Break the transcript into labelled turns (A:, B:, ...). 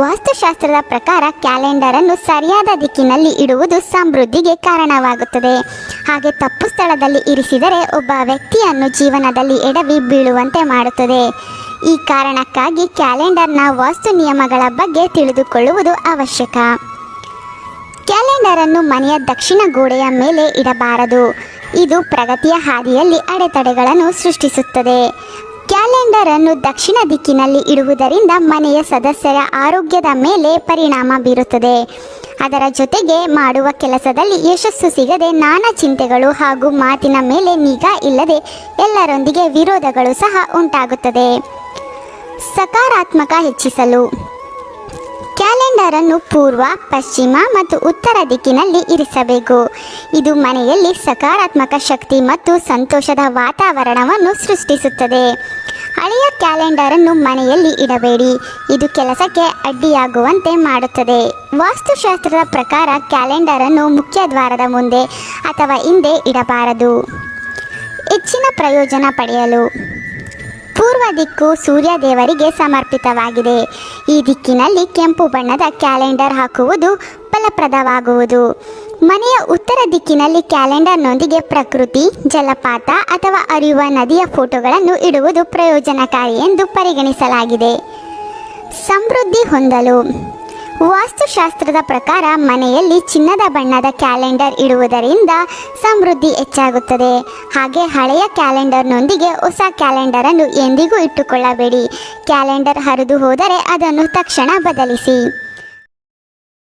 A: ವಾಸ್ತುಶಾಸ್ತ್ರದ ಪ್ರಕಾರ ಕ್ಯಾಲೆಂಡರ್ ಅನ್ನು ಸರಿಯಾದ ದಿಕ್ಕಿನಲ್ಲಿ ಇಡುವುದು ಸಮೃದ್ಧಿಗೆ ಕಾರಣವಾಗುತ್ತದೆ. ಹಾಗೆ ತಪ್ಪು ಸ್ಥಳದಲ್ಲಿ ಇರಿಸಿದರೆ ಒಬ್ಬ ವ್ಯಕ್ತಿಯನ್ನು ಜೀವನದಲ್ಲಿ ಎಡವಿ ಬೀಳುವಂತೆ ಮಾಡುತ್ತದೆ. ಈ ಕಾರಣಕ್ಕಾಗಿ ಕ್ಯಾಲೆಂಡರ್ನ ವಾಸ್ತು ನಿಯಮಗಳ ಬಗ್ಗೆ ತಿಳಿದುಕೊಳ್ಳುವುದು ಅವಶ್ಯಕ. ಕ್ಯಾಲೆಂಡರ್ ಅನ್ನು ಮನೆಯ ದಕ್ಷಿಣ ಗೋಡೆಯ ಮೇಲೆ ಇಡಬಾರದು. ಇದು ಪ್ರಗತಿಯ ಹಾದಿಯಲ್ಲಿ ಅಡೆತಡೆಗಳನ್ನು ಸೃಷ್ಟಿಸುತ್ತದೆ. ಅನ್ನು ದಕ್ಷಿಣ ದಿಕ್ಕಿನಲ್ಲಿ ಇಡುವುದರಿಂದ ಮನೆಯ ಸದಸ್ಯರ ಆರೋಗ್ಯದ ಮೇಲೆ ಪರಿಣಾಮ ಬೀರುತ್ತದೆ. ಅದರ ಜೊತೆಗೆ ಮಾಡುವ ಕೆಲಸದಲ್ಲಿ ಯಶಸ್ಸು ಸಿಗದೆ ನಾನಾ ಚಿಂತೆಗಳು ಹಾಗೂ ಮಾತಿನ ಮೇಲೆ ನಿಗಾ ಇಲ್ಲದೆ ಎಲ್ಲರೊಂದಿಗೆ ವಿರೋಧಗಳು ಸಹ ಉಂಟಾಗುತ್ತದೆ. ಸಕಾರಾತ್ಮಕ ಹೆಚ್ಚಿಸಲು. ಕ್ಯಾಲೆಂಡರ್ ಅನ್ನು ಪೂರ್ವ, ಪಶ್ಚಿಮ ಮತ್ತು ಉತ್ತರ ದಿಕ್ಕಿನಲ್ಲಿ ಇರಿಸಬೇಕು. ಇದು ಮನೆಯಲ್ಲಿ ಸಕಾರಾತ್ಮಕ ಶಕ್ತಿ ಮತ್ತು ಸಂತೋಷದ ವಾತಾವರಣವನ್ನು ಸೃಷ್ಟಿಸುತ್ತದೆ. ಹಳೆಯ ಕ್ಯಾಲೆಂಡರ್ ಅನ್ನು ಮನೆಯಲ್ಲಿ ಇಡಬೇಡಿ. ಇದು ಕೆಲಸಕ್ಕೆ ಅಡ್ಡಿಯಾಗುವಂತೆ ಮಾಡುತ್ತದೆ. ವಾಸ್ತುಶಾಸ್ತ್ರದ ಪ್ರಕಾರ ಕ್ಯಾಲೆಂಡರ್ ಅನ್ನು ಮುಖ್ಯ ದ್ವಾರದ ಮುಂದೆ ಅಥವಾ ಹಿಂದೆ ಇಡಬಾರದು. ಹೆಚ್ಚಿನ ಪ್ರಯೋಜನ ಪಡೆಯಲು. ಪೂರ್ವ ದಿಕ್ಕು ಸೂರ್ಯ ದೇವರಿಗೆ ಸಮರ್ಪಿತವಾಗಿದೆ. ಈ ದಿಕ್ಕಿನಲ್ಲಿ ಕೆಂಪು ಬಣ್ಣದ ಕ್ಯಾಲೆಂಡರ್ ಹಾಕುವುದು ಫಲಪ್ರದವಾಗುವುದು. ಮನೆಯ ಉತ್ತರ ದಿಕ್ಕಿನಲ್ಲಿ ಕ್ಯಾಲೆಂಡರ್ನೊಂದಿಗೆ ಪ್ರಕೃತಿ, ಜಲಪಾತ ಅಥವಾ ಅರಿಯುವ ನದಿಯ ಫೋಟೋಗಳನ್ನು ಇಡುವುದು ಪ್ರಯೋಜನಕಾರಿ ಎಂದು ಪರಿಗಣಿಸಲಾಗಿದೆ. ಸಮೃದ್ಧಿ ಹೊಂದಲು. ವಾಸ್ತುಶಾಸ್ತ್ರದ ಪ್ರಕಾರ ಮನೆಯಲ್ಲಿ ಚಿನ್ನದ ಬಣ್ಣದ ಕ್ಯಾಲೆಂಡರ್ ಇಡುವುದರಿಂದ ಸಮೃದ್ಧಿ ಹೆಚ್ಚಾಗುತ್ತದೆ. ಹಾಗೆ ಹಳೆಯ ಕ್ಯಾಲೆಂಡರ್ನೊಂದಿಗೆ ಹೊಸ ಕ್ಯಾಲೆಂಡರ್ ಅನ್ನು ಎಂದಿಗೂ ಇಟ್ಟುಕೊಳ್ಳಬೇಡಿ. ಕ್ಯಾಲೆಂಡರ್ ಹರಿದು ಹೋದರೆ ಅದನ್ನು ತಕ್ಷಣ ಬದಲಿಸಿ.